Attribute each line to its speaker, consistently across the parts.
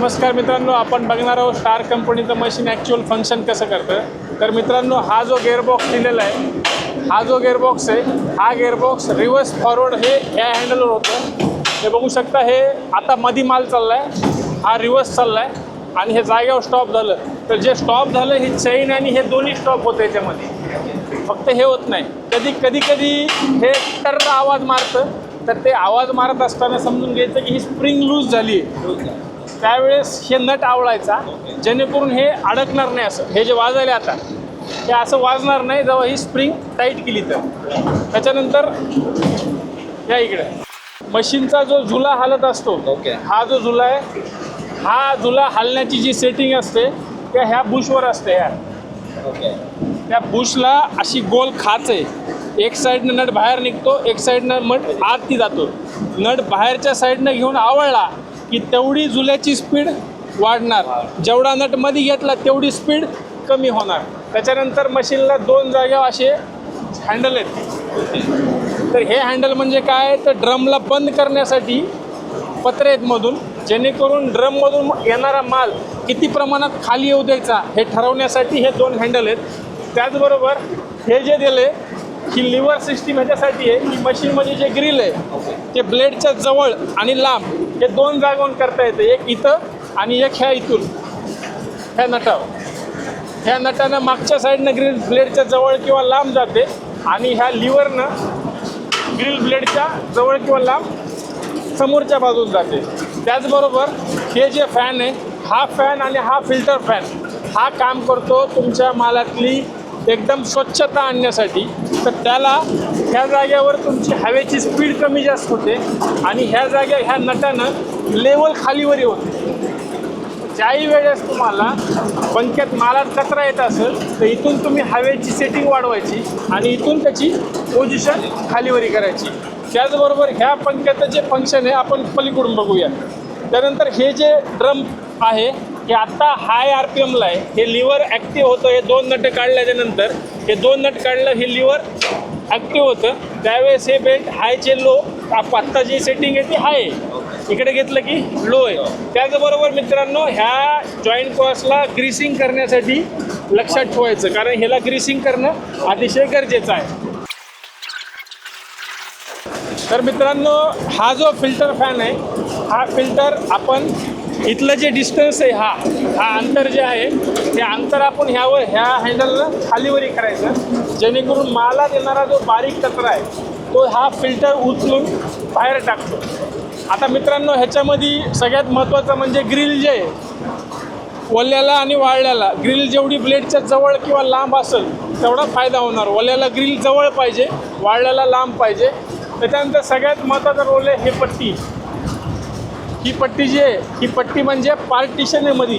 Speaker 1: नमस्कार मित्रांनो आपण बघणार आहोत स्टार कंपनीचं मशीन ॲक्च्युअल फंक्शन कसं करतं. तर मित्रांनो हा जो गेअरबॉक्स दिलेला आहे हा जो गेअरबॉक्स आहे हा गेअरबॉक्स रिव्हर्स फॉरवर्ड हे या हँडलवर होतं. हे बघू शकता हे आता मधी माल चालला आहे हा रिव्हर्स चालला आहे आणि हे जागेवर स्टॉप झालं. तर जे स्टॉप झालं ही चैन आणि हे दोन्ही स्टॉप होतं याच्यामध्ये. फक्त हे होत नाही. कधी कधी कधी हे तर आवाज मारतं. तर ते आवाज मारत असताना समजून घ्यायचं की ही स्प्रिंग लूज झाली आहे. त्यावेळेस हे नट आवळायचा जेणेकरून हे अडकणार नाही असं. हे जे वाजले आता हे असं वाजणार नाही जेव्हा ही स्प्रिंग टाईट केली तर. त्याच्यानंतर या इकडे. मशीनचा जो झुला हालत असतो
Speaker 2: ओके.
Speaker 1: हा जो झुला आहे हा झुला हलण्याची जी सेटिंग असते त्या ह्या बुशवर असते ह्या
Speaker 2: ओके.
Speaker 1: त्या बुशला अशी गोल खाच आहे. एक साईडनं नट बाहेर निघतो एक साईडनं मट आत ती जातो. नट बाहेरच्या साईडनं घेऊन आवळला की तेवढी जुल्याची स्पीड वाढणार. जेवढा नटमध्ये घेतला तेवढी स्पीड कमी होणार. त्याच्यानंतर मशीनला दोन जागेवर असे हँडल आहेत. तर हे हँडल म्हणजे काय? तर ड्रमला बंद करण्यासाठी पत्रे आहेत मधून जेणेकरून ड्रममधून येणारा माल किती प्रमाणात खाली येऊ द्यायचा हे ठरवण्यासाठी हे दोन हँडल आहेत. त्याचबरोबर हे जे दिले ही लिव्हर सिस्टीम ह्याच्यासाठी आहे. की मशीनमध्ये जे ग्रिल आहे ते ब्लेडच्या जवळ आणि लांब हे दोन जागून करता येतं. एक इथं आणि एक ह्या इथून. ह्या नटावर. ह्या नटानं मागच्या साईडनं ग्रिल ब्लेडच्या जवळ किंवा लांब जाते आणि ह्या लिव्हरनं ग्रिल ब्लेडच्या जवळ किंवा लांब समोरच्या बाजून जाते. त्याचबरोबर हे जे फॅन आहे हा फॅन आणि हा फिल्टर फॅन हा काम करतो तुमच्या मालातली एकदम स्वच्छता आणण्यासाठी. तर त्याला ह्या जाग्यावर तुमची हवेची स्पीड कमी जास्त होते आणि ह्या जाग्या ह्या नटानं लेवल खालीवरी होते. ज्याही वेळेस तुम्हाला पंख्यात मालात कचरा येत असेल तर इथून तुम्ही हवेची सेटिंग वाढवायची आणि इथून त्याची पोझिशन खालीवरी करायची. त्याचबरोबर ह्या पंख्याचं जे फंक्शन आहे आपण पलीकडून बघूया. त्यानंतर हे जे ड्रम आहे हे आत्ता हाय आर पी एमला आहे. हे लिव्हर ॲक्टिव्ह होतं हे दोन नट काढल्याच्यानंतर हे दोन नट काढलं हे लिव्हर ॲक्टिव्ह होतं. त्यावेळेस हे बेल्ट हायचे लो आत्ता जी सेटिंग आहे ती हाय इकडे घेतलं की लो आहे. त्याचबरोबर मित्रांनो ह्या जॉईंट क्रॉसला ग्रीसिंग करण्यासाठी लक्षात ठेवायचं. कारण ह्याला ग्रीसिंग करणं अतिशय गरजेचं आहे. तर मित्रांनो हा जो फिल्टर फॅन आहे हा फिल्टर आपण इथलं जे डिस्टन्स आहे हा हा अंतर जे आहे ते अंतर आपण ह्यावर ह्या हँडलला खालीवरी करायचं. जेणेकरून माला येणारा जो बारीक कचरा आहे तो हा फिल्टर उचलून बाहेर टाकतो. आता मित्रांनो ह्याच्यामध्ये सगळ्यात महत्त्वाचं म्हणजे ग्रिल जे आहे वल्याला आणि वाळल्याला ग्रिल जेवढी ब्लेडच्या जवळ किंवा लांब असेल तेवढा फायदा होणार. वल्याला ग्रिल जवळ पाहिजे वाळल्याला लांब पाहिजे. त्याच्यानंतर सगळ्यात महत्त्वाचा रोल आहे हे पट्टी. ही पट्टी जी आहे ही पट्टी म्हणजे पार्टिशन आहे मध्ये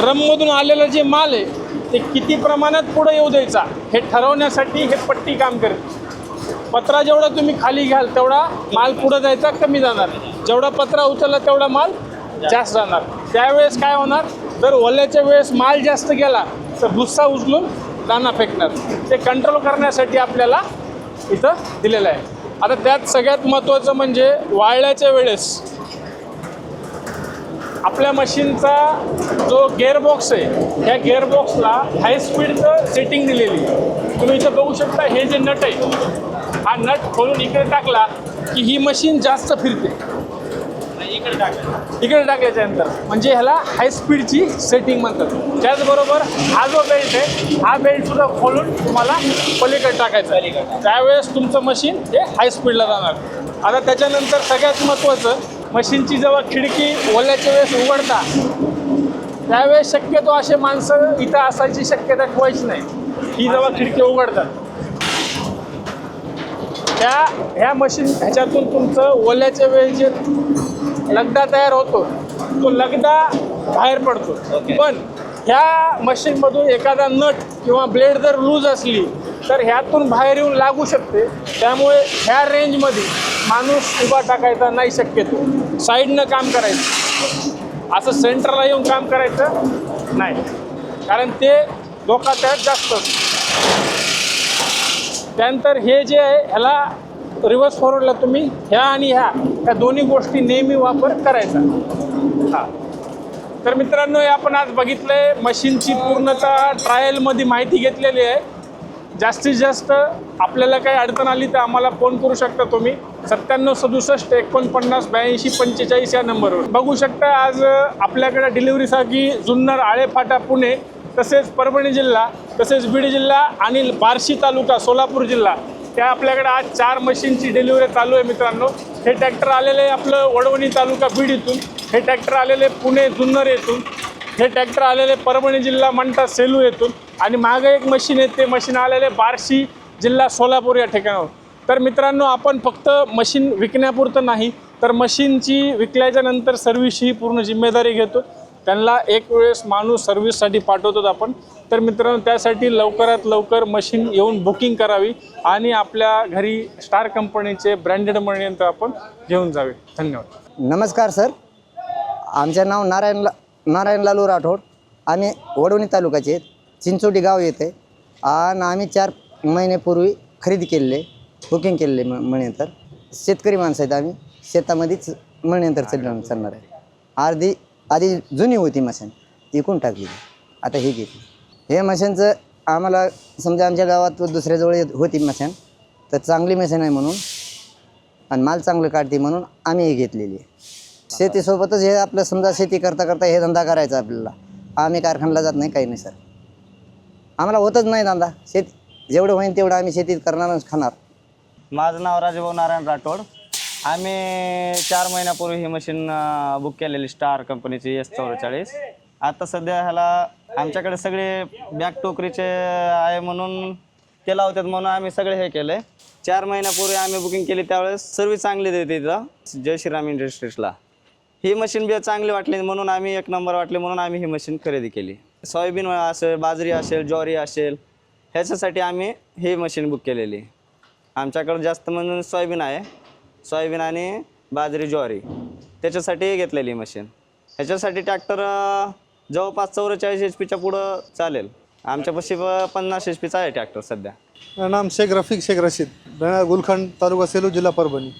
Speaker 1: ड्रममधून आलेलं जे माल आहे ते किती प्रमाणात पुढे येऊ द्यायचा हे ठरवण्यासाठी हे पट्टी काम करते पत्रा जेवढा तुम्ही खाली घ्याल तेवढा माल पुढं जायचा कमी जाणार. जेवढा पत्रा उचलला तेवढा माल जास्त जाणार. त्यावेळेस काय होणार जर ओल्याच्या वेळेस माल जास्त गेला तर भुस्सा उचलून दाना फेकणार. ते कंट्रोल करण्यासाठी आपल्याला इथं दिलेलं आहे. आता त्यात सगळ्यात महत्त्वाचं म्हणजे वाळल्याच्या वेळेस आपल्या मशीनचा जो गेअरबॉक्स आहे त्या गेअरबॉक्सला हाय स्पीडचं सेटिंग दिलेली आहे. तुम्ही इथं बघू शकता हे जे नट आहे हा नट खोलून इकडे टाकला की ही मशीन जास्त फिरते. इकडे टाकल्या इकडे टाकल्याच्यानंतर म्हणजे ह्याला हाय स्पीडची सेटिंग म्हणतात. त्याचबरोबर हा जो बेल्ट आहे हा बेल्टसुद्धा खोलून तुम्हाला पलीकडे टाकायचा आहे. त्यावेळेस तुमचं मशीन हे हाय स्पीडला जाणार. आता त्याच्यानंतर सगळ्यात महत्त्वाचं मशीनची जेव्हा खिडकी ओल्याच्या वेळेस उघडता त्यावेळेस शक्यतो असे माणसं इथं असायची शक्यता ठेवायची नाही. ही जेव्हा खिडकी उघडतात. त्या ह्या मशीन ह्याच्यातून तुमचं ओल्याच्या वेळेस जे लगदा तयार होतो तो लगदा बाहेर पडतो. पण ह्या मशीनमधून एखादा नट किंवा ब्लेड जर लूज असली तर ह्यातून बाहेर येऊन लागू शकते. त्यामुळे ह्या रेंजमध्ये माणूस उभा टाकायचा नाही शक्यतो. साईडनं काम करायचं. असं सेंटरला येऊन काम करायचं नाही. कारण ते धोका त्यात जास्त त्यानंतर हे जे आहे ह्याला रिव्हर्स फॉरवर्डला तुम्ही ह्या आणि ह्या या दोन्ही गोष्टी नेहमी वापर करायचा. हा. तर मित्रांनो हे आपण आज बघितलं आहे मशीनची पूर्णतः ट्रायलमध्ये माहिती घेतलेली आहे. जास्तीत जास्त आपल्याला काही अडचण आली तर आम्हाला फोन करू शकता तुम्ही. सत्त्याण्णव सदुसष्ट एकोणपन्नास ब्याऐंशी पंचेचाळीस या नंबरवर. बघू शकता आज आपल्याकडे डिलिव्हरीसाठी जुन्नर आळेफाटा पुणे तसेच परभणी जिल्हा तसेच बीड जिल्हा आणि बार्शी तालुका सोलापूर जिल्हा. त्या आपल्याकडे आज चार मशीनची डिलिव्हरी चालू आहे मित्रांनो. हे ट्रॅक्टर आलेले आहे आपलं वडवणी तालुका बीड इथून. हे ट्रॅक्टर आलेले पुणे जुन्नर येथून. हे ट्रॅक्टर आलेले परभणी जिल्हा मंठा सेलू येथून. आणि मागे एक मशीन आहे ते मशीन आलेले बार्शी जिल्हा सोलापूर या ठिकाणावर तर मित्रांनो आपण फक्त मशीन विकण्यापुरतं नाही तर मशीनची विकल्याच्या नंतर सर्व्हिसची पूर्ण जिम्मेदारी घेतो. त्यांना एक वेळेस माणूस सर्व्हिससाठी पाठवतो आपण. तर मित्रांनो त्यासाठी लवकरात लवकर मशीन येऊन बुकिंग करावी आणि आपल्या घरी स्टार कंपनीचे ब्रँडेड मणीयंत्र आपण घेऊन जावे. धन्यवाद.
Speaker 2: नमस्कार सर. आमचं नाव नारायण ला नारायण लालू राठोड. आम्ही वडवणी तालुक्याचे आहेत. चिंचोटी गाव येते आणि आम्ही चार महिन्यापूर्वी खरेदी केलेले बुकिंग केलेले म मणीयंत्र शेतकरी माणसं आहेत आम्ही. शेतामध्येच मणीयंत्र चालणार चालणार आहे. अर्धी आधी जुनी होती मशीन. इकून विकून टाकली. आता ही घेतली. हे मशीनचं आम्हाला समजा आमच्या गावात दुसऱ्याजवळ येत- होती मशीन तर चांगली मशीन आहे म्हणून आणि माल चांगलं काढते म्हणून आम्ही हे घेतलेली आहे. शेतीसोबतच हे आपलं समजा शेती करता करता हे धंदा करायचा आपल्याला. आम्ही कारखान्याला जात नाही काही नाही सर. आम्हाला होतच नाही धंदा. शेती जेवढं होईल तेवढं आम्ही शेतीत करणारच खाणार.
Speaker 3: माझं नाव राजभाऊ नारायण राठोड. आम्ही चार महिन्यापूर्वी ही मशीन बुक केलेली स्टार कंपनीची एस चौवेचाळीस. आता सध्या ह्याला आमच्याकडे सगळे बॅग टोकरीचे आहे म्हणून केला होत्यात म्हणून आम्ही सगळे हे केले. चार महिन्यापूर्वी आम्ही बुकिंग केली त्यावेळेस सर्विस चांगली देते तिथं जय श्रीराम इंडस्ट्रीजला. ही मशीन बी चांगली वाटली म्हणून आम्ही एक नंबर वाटले म्हणून आम्ही ही मशीन खरेदी केली. सोयाबीन असेल बाजरी असेल ज्वारी असेल ह्याच्यासाठी आम्ही ही मशीन बुक केलेली. आमच्याकडं जास्त म्हणून सोयाबीन आहे. सोयाबीन आणि बाजरी ज्वारी त्याच्यासाठी घेतलेली मशीन. ह्याच्यासाठी ट्रॅक्टर जवळपास चौवेचाळीस एच पीच्या पुढं चालेल. आमच्यापाशी पन्नास एच पीचा आहे ट्रॅक्टर सध्या.
Speaker 4: नाम शेख रफिक शेख रशीद. गुलखंड तालुका सेलू जिल्हा परभणी.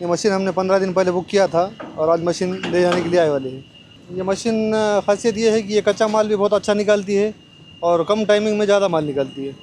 Speaker 4: ये मशीन हमने पंद्रह दिन पहले बुक किया था और आज मशीन ले जाने के लिए आए वाले हैं। ये मशीन खासियत ये है कि ये कच्चा माल भी बहुत अच्छा निकालती है और कम टाइमिंग में ज़्यादा माल निकालती है।